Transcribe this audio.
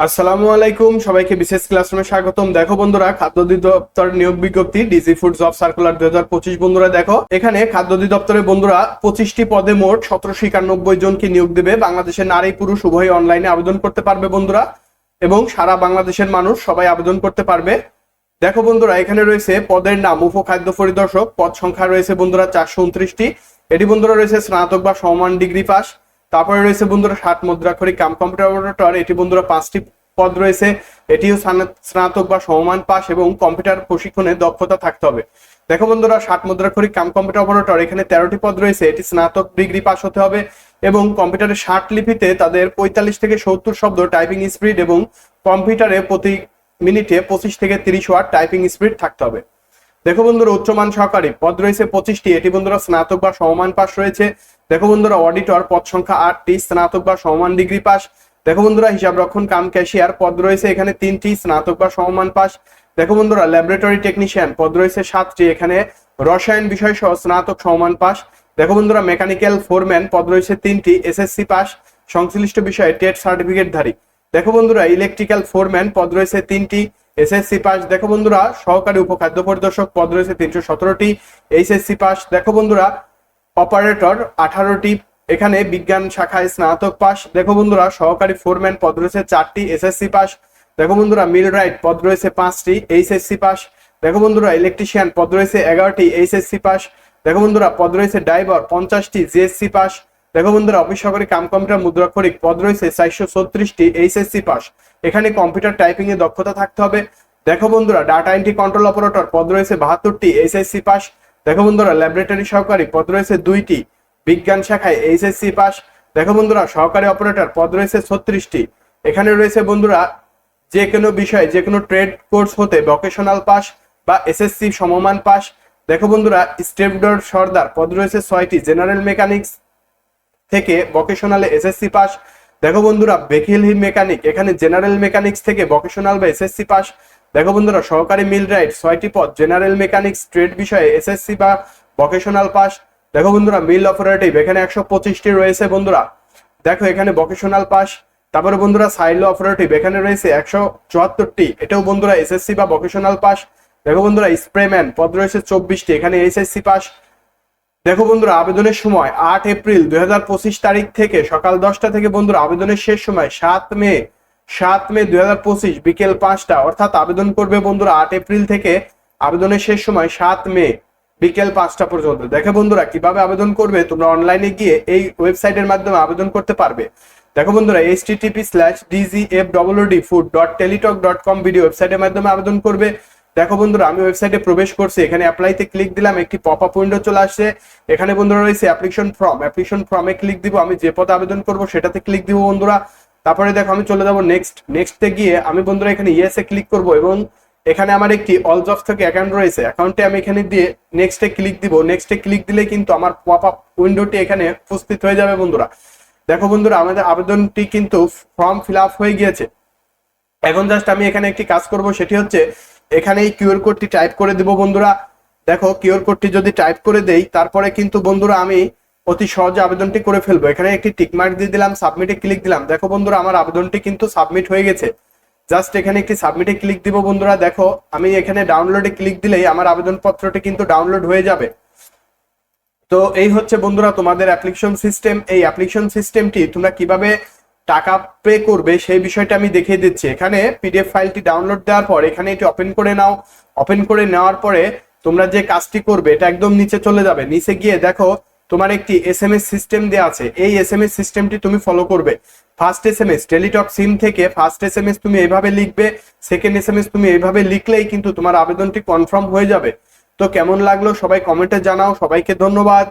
আসসালামু আলাইকুম, সবাইকে বিশেষ ক্লাসরুমে স্বাগতম। দেখো বন্ধুরা, খাদ্য অধিদপ্তর নিয়োগ বিজ্ঞপ্তি ডিজি ফুড জব সার্কুলার দুই হাজার পঁচিশ বন্ধুরা দেখো। এখানে খাদ্য অধিদপ্তরের বন্ধুরা পঁচিশটি পদে মোট সতেরোশো একানব্বই জনকে নিয়োগ দেবে। বাংলাদেশের নারী, পুরুষ উভয় অনলাইনে আবেদন করতে পারবে বন্ধুরা। এবং সারা বাংলাদেশের মানুষ সবাই আবেদন করতে পারবে। দেখো বন্ধুরা, এখানে রয়েছে পদের নাম, উপখাদ্য পরিদর্শক, পদ সংখ্যা রয়েছে বন্ধুরা চারশো উনত্রিশটি। এটি বন্ধুরা রয়েছে স্নাতক বা সমান ডিগ্রি পাস। তারপরে রয়েছে বন্ধুরা ষাট মুদ্রাক্ষরিক কাম কম্পিউটার এটি বন্ধুরা পাঁচটি পদ রয়েছে। এটিও স্নাতক বা সমমান পাস এবং কম্পিউটার প্রশিক্ষণে দক্ষতা থাকতে হবে। দেখো বন্ধুরা ষাট মুদ্রাক্ষরিক কাম কম্পিউটার অপারেটর, এখানে তেরোটি পদ রয়েছে। এটি স্নাতক ডিগ্রি পাস হতে হবে এবং কম্পিউটারের ষাট লিপিতে তাদের পঁয়তাল্লিশ থেকে সত্তর শব্দ টাইপিং স্পিড এবং কম্পিউটারে প্রতি মিনিটে পঁচিশ থেকে তিরিশ ওয়াট টাইপিং স্পিড থাকতে হবে। দেখো বন্ধুরা, উচ্চমান সহকারী, পদ রয়েছে পঁচিশটি। এটি বন্ধুরা স্নাতক বা সমমান পাস রয়েছে। দেখো বন্ধুরা অডিটর পদ সংখ্যা আটটি স্নাতক বা সমমান ডিগ্রি পাস দেখো বন্ধুরা, হিসাব রক্ষণ কাম ক্যাশিয়ার পদ রয়েছে এখানে তিনটি, স্নাতক বা সমমান পাস দেখো বন্ধুরা ল্যাবরেটরি টেকনিশিয়ান পদ রয়েছে সাতটি, এখানে রসায়ন বিষয় সহ স্নাতক সমমান পাস দেখো বন্ধুরা মেকানিক্যাল ফোরম্যান পদ রয়েছে তিনটি এসএসসি পাস সংশ্লিষ্ট বিষয়ে টেট সার্টিফিকেট ধারী। দেখো বন্ধুরা ইলেকট্রিক্যাল ফোরম্যান পদ রয়েছে তিনটি এসএসসি পাস দেখো বন্ধুরা, সহকারী উপখাদ্য পরিদর্শক পদ রয়েছে তিনশো সতেরোটি এইচএসসি পাস দেখো বন্ধুরা অপারেটর আঠারোটি। এখানে বিজ্ঞান শাখায় স্নাতক পাস। দেখো বন্ধুরা, সহকারী ফোরম্যান পদ রয়েছে চারটি, এসএসসি পাস। দেখো বন্ধুরা মিল রাইট পদ রয়েছে পাঁচটি, এইচএসসি পাস। দেখো বন্ধুরা, ইলেকট্রিশিয়ান পদ রয়েছে এগারোটি, এইচএসসি পাস। দেখো বন্ধুরা, পদ রয়েছে ড্রাইভার পঞ্চাশটি, জিএসসি পাস। দেখো বন্ধুরা, অফিস সহকারী কাম কম্পিউটার মুদ্রাক্ষরিক পদ রয়েছে চারশো ছত্রিশটি, এইচএসসি পাস। এখানে কম্পিউটার টাইপিং এ দক্ষতা থাকতে হবে। দেখো বন্ধুরা, ডাটা এন্ট্রি কন্ট্রোল অপারেটর পদ রয়েছে বাহাত্তরটি, এইচএসসি পাস। দেখো বন্ধুরা ল্যাবরেটরি সহকারী পদ রয়েছে দুইটি। বিজ্ঞান শাখায় এইচএসসি পাস দেখো বন্ধুরা, সহকারী অপারেটর পদ রয়েছে ছত্রিশটি। এখানে রয়েছে বন্ধুরা, যে কোনো বিষয়ে, যে কোনো ট্রেড কোর্স হতে ভোকেশনাল পাস বা এসএসসি সমমান পাস দেখো বন্ধুরা স্টেপডর সর্দার পদ রয়েছে ছয়টি জেনারেল মেকানিক্স থেকে ভোকেশনালে এসএসসি পাস দেখো বন্ধুরা বেখিলহি মেকানিক এখানে জেনারেল মেকানিক্স থেকে ভোকেশনাল বা এসএসসি পাস দেখো বন্ধুরা, সহকারী মিল রাইট ছয়টি পদ জেনারেল মেকানিক্স ট্রেড বিষয়ে এসএসসি বা ভোকেশনাল পাস দেখো বন্ধুরা মিল অপারেটিভ এখানে একশো পঁচিশটি রয়েছে বন্ধুরা। দেখো এখানে ভোকেশনাল পাস তারপরে বন্ধুরা সাইলো অপারেটিভ এখানে রয়েছে একশো চুয়াত্তরটি। এটাও বন্ধুরা এসএসসি বা ভোকেশনাল পাস দেখো বন্ধুরা স্প্রেম্যান পদ রয়েছে চব্বিশটি, এখানে এসএসসি পাস দেখো বন্ধুরা, আবেদনের সময় আট এপ্রিল দুই হাজার পঁচিশ তারিখ থেকে সকাল দশটা থেকে বন্ধুরা, আবেদনের শেষ সময় সাত মে সাত মে দুই হাজার পঁচিশ বিকেল পাঁচটা। অর্থাৎ আবেদন করবে বন্ধুরা আট এপ্রিল থেকে। আবেদনের শেষ সময় সাত মে বিকেল পাঁচটা পর্যন্ত। দেখো বন্ধুরা, কীভাবে আবেদন করবে, তোমরা অনলাইনে গিয়ে এই ওয়েবসাইটের মাধ্যমে আবেদন করতে পারবে। দেখো বন্ধুরা HTTP slash D G F W D food dot Teletalk dot com video ওয়েবসাইটের মাধ্যমে আবেদন করবে। দেখো বন্ধুরা, আমি ওয়েবসাইটে প্রবেশ করছি, এখানে অ্যাপ্লাইতে ক্লিক দিলাম, একটি পপ আপ উইন্ডো চলে আসছে। এখানে বন্ধুরা রয়েছে অ্যাপ্লিকেশন ফর্ম অ্যাপ্লিকেশন ফর্মে ক্লিক দিব, আমি যে পদে আবেদন করব, সেটাতে ক্লিক দিব বন্ধুরা। তারপরে দেখো আমি চলে যাব নেক্সট নেক্সটে গিয়ে আমি বন্ধুরা এখানে ইয়েসে ক্লিক করব এবং এখানে আমার একটি অল জবস থেকে অ্যাকাউন্ট রয়েছে। অ্যাকাউন্টে আমি এখানে দিয়ে নেক্সটে ক্লিক দিব। নেক্সটে ক্লিক দিলে কিন্তু আমার পপ আপ উইন্ডোটি এখানে উপস্থিত হয়ে যাবে বন্ধুরা। দেখো বন্ধুরা, আমাদের আবেদনটি কিন্তু ফর্ম ফিল আপ হয়ে গিয়েছে। এখন জাস্ট আমি এখানে একটি কাজ করব, সেটি হচ্ছে এখানে এই কিউআর কোডটি টাইপ করে দিব বন্ধুরা। দেখো কিউআর কোডটি যদি টাইপ করে দেই, তারপরে কিন্তু বন্ধুরা আমি অতি সহজে আবেদনটি করে ফেলব। এখানে একটি টিকমার্ক দিয়ে দিলাম সাবমিটে ক্লিক দিলাম। দেখো বন্ধুরা, আমার আবেদনটি কিন্তু সাবমিট হয়ে গেছে। জাস্ট এখানে একটি সাবমিটে ক্লিক দিব বন্ধুরা। দেখো, আমি এখানে ডাউনলোডে ক্লিক দিলেই আমার আবেদনপত্রটি কিন্তু ডাউনলোড হয়ে যাবে। তো এই হচ্ছে বন্ধুরা তোমাদের অ্যাপ্লিকেশন সিস্টেম এই অ্যাপ্লিকেশন সিস্টেমটি তোমরা কীভাবে টাকা পে করবে সেই বিষয়টা আমি দেখিয়ে দিচ্ছি। এখানে পিডিএফ ফাইলটি ডাউনলোড দেওয়ার পর এখানে এটি ওপেন করে নাও। ওপেন করে নেওয়ার পরে তোমরা যে কাজটি করবে, এটা একদম নিচে চলে যাবে। নিচে গিয়ে দেখো তোমার একটি এস এম এস সিস্টেম দেওয়া আছে। এই এস এম এস সিস্টেমটি তুমি ফলো করবে। First S M S Teletalk SIM থেকে ফার্স্ট এস এম এস তুমি এইভাবে লিখবে সেকেন্ড এস এম এস তুমি এইভাবে লিখলেই কিন্তু তোমার আবেদনটি কনফার্ম হয়ে যাবে। তো কেমন লাগল সবাই কমেন্টে জানাও, সবাইকে ধন্যবাদ।